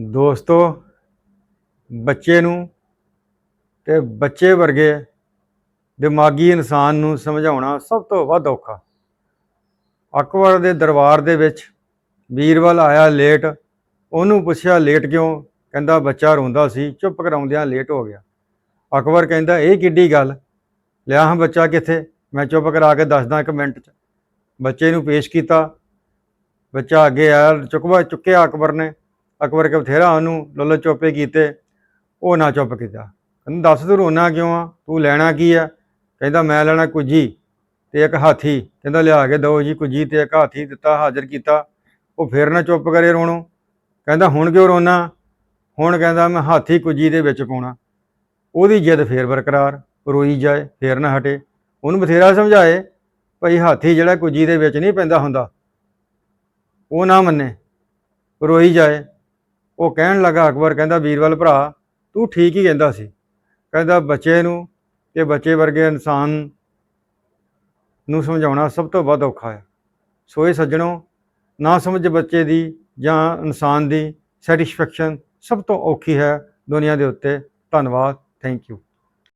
ਦੋਸਤੋ, ਬੱਚੇ ਨੂੰ ਤੇ ਬੱਚੇ ਵਰਗੇ ਦਿਮਾਗੀ ਇਨਸਾਨ ਨੂੰ ਸਮਝਾਉਣਾ ਸਭ ਤੋਂ ਵੱਧ ਔਖਾ। ਅਕਬਰ ਦੇ ਦਰਬਾਰ ਦੇ ਵਿੱਚ ਵੀਰਵਾਲ ਆਇਆ ਲੇਟ ਉਹਨੂੰ ਪੁੱਛਿਆ ਲੇਟ ਕਿਉਂ? ਕਹਿੰਦਾ, ਬੱਚਾ ਰੋਂਦਾ ਸੀ, ਚੁੱਪ ਕਰਾਉਂਦਿਆਂ ਲੇਟ ਹੋ ਗਿਆ। ਅਕਬਰ ਕਹਿੰਦਾ, ਇਹ ਕਿੱਡੀ ਗੱਲ? ਲਿਆ ਹਾਂ ਬੱਚਾ ਕਿੱਥੇ? ਮੈਂ ਚੁੱਪ ਕਰਾ ਕੇ ਦੱਸਦਾ ਇੱਕ ਮਿੰਟ ਚ। ਬੱਚੇ ਨੂੰ ਪੇਸ਼ ਕੀਤਾ। ਬੱਚਾ ਅੱਗੇ ਆਇਆ, ਚੁੱਕਵਾ ਚੁੱਕਿਆ ਅਕਬਰ ਨੇ। ਅਕਬਰ ਕੇ ਬਥੇਰਾ ਉਹਨੂੰ ਲੱਲ ਚੋਪੇ ਕੀਤੇ। ਉਹ ਨਾ ਚੁੱਪ ਕੀਤਾ। ਕਹਿੰਦਾ, ਦੱਸ ਤੂੰ ਰੋਣਾ ਕਿਉਂ ਆ? ਤੂੰ ਲੈਣਾ ਕੀ ਆ? ਕਹਿੰਦਾ, ਮੈਂ ਲੈਣਾ ਕੁਜੀ ਤੇ ਇੱਕ ਹਾਥੀ। ਕਹਿੰਦਾ, ਲਿਆ ਕੇ ਦਿਓ ਜੀ ਕੁਜੀ ਤੇ ਇੱਕ ਹਾਥੀ ਦਿੱਤਾ, ਹਾਜ਼ਰ ਕੀਤਾ। ਉਹ ਫੇਰ ਨਾ ਚੁੱਪ ਕਰੇ ਰੋਣੋ। ਕਹਿੰਦਾ, ਹੁਣ ਕਿਉਂ ਰੋਣਾ? ਹੁਣ ਕਹਿੰਦਾ, ਮੈਂ ਹਾਥੀ ਕੁਜੀ ਦੇ ਵਿੱਚ ਪਾਉਣਾ। ਉਹਦੀ ਜਿੱਦ ਫੇਰ ਬਰਕਰਾਰ, ਰੋਈ ਜਾਏ, ਫੇਰ ਨਾ ਹਟੇ। ਉਹਨੂੰ ਬਥੇਰਾ ਸਮਝਾਏ, ਭਈ ਹਾਥੀ ਜਿਹੜਾ ਕੁਜੀ ਦੇ ਵਿੱਚ ਨਹੀਂ ਪੈਂਦਾ ਹੁੰਦਾ, ਉਹ ਨਾ ਮੰਨੇ। ਰੋਈ ਜਾਏ ਉਹ ਕਹਿਣ ਲੱਗਾ, ਅਕਬਰ ਕਹਿੰਦਾ, ਵੀਰਵਾਲ ਭਰਾ, ਤੂੰ ਠੀਕ ਹੀ ਕਹਿੰਦਾ ਸੀ। ਕਹਿੰਦਾ, ਬੱਚੇ ਨੂੰ ਤੇ ਬੱਚੇ ਵਰਗੇ ਇਨਸਾਨ ਨੂੰ ਸਮਝਾਉਣਾ ਸਭ ਤੋਂ ਵੱਧ ਔਖਾ ਹੈ। ਸੋ ਇਹ ਸੱਜਣੋ, ਨਾ ਸਮਝ ਬੱਚੇ ਦੀ ਜਾਂ ਇਨਸਾਨ ਦੀ ਸੈਟੀਸਫੈਕਸ਼ਨ ਸਭ ਤੋਂ ਔਖੀ ਹੈ ਦੁਨੀਆ ਦੇ ਉੱਤੇ। ਧੰਨਵਾਦ, ਥੈਂਕ ਯੂ।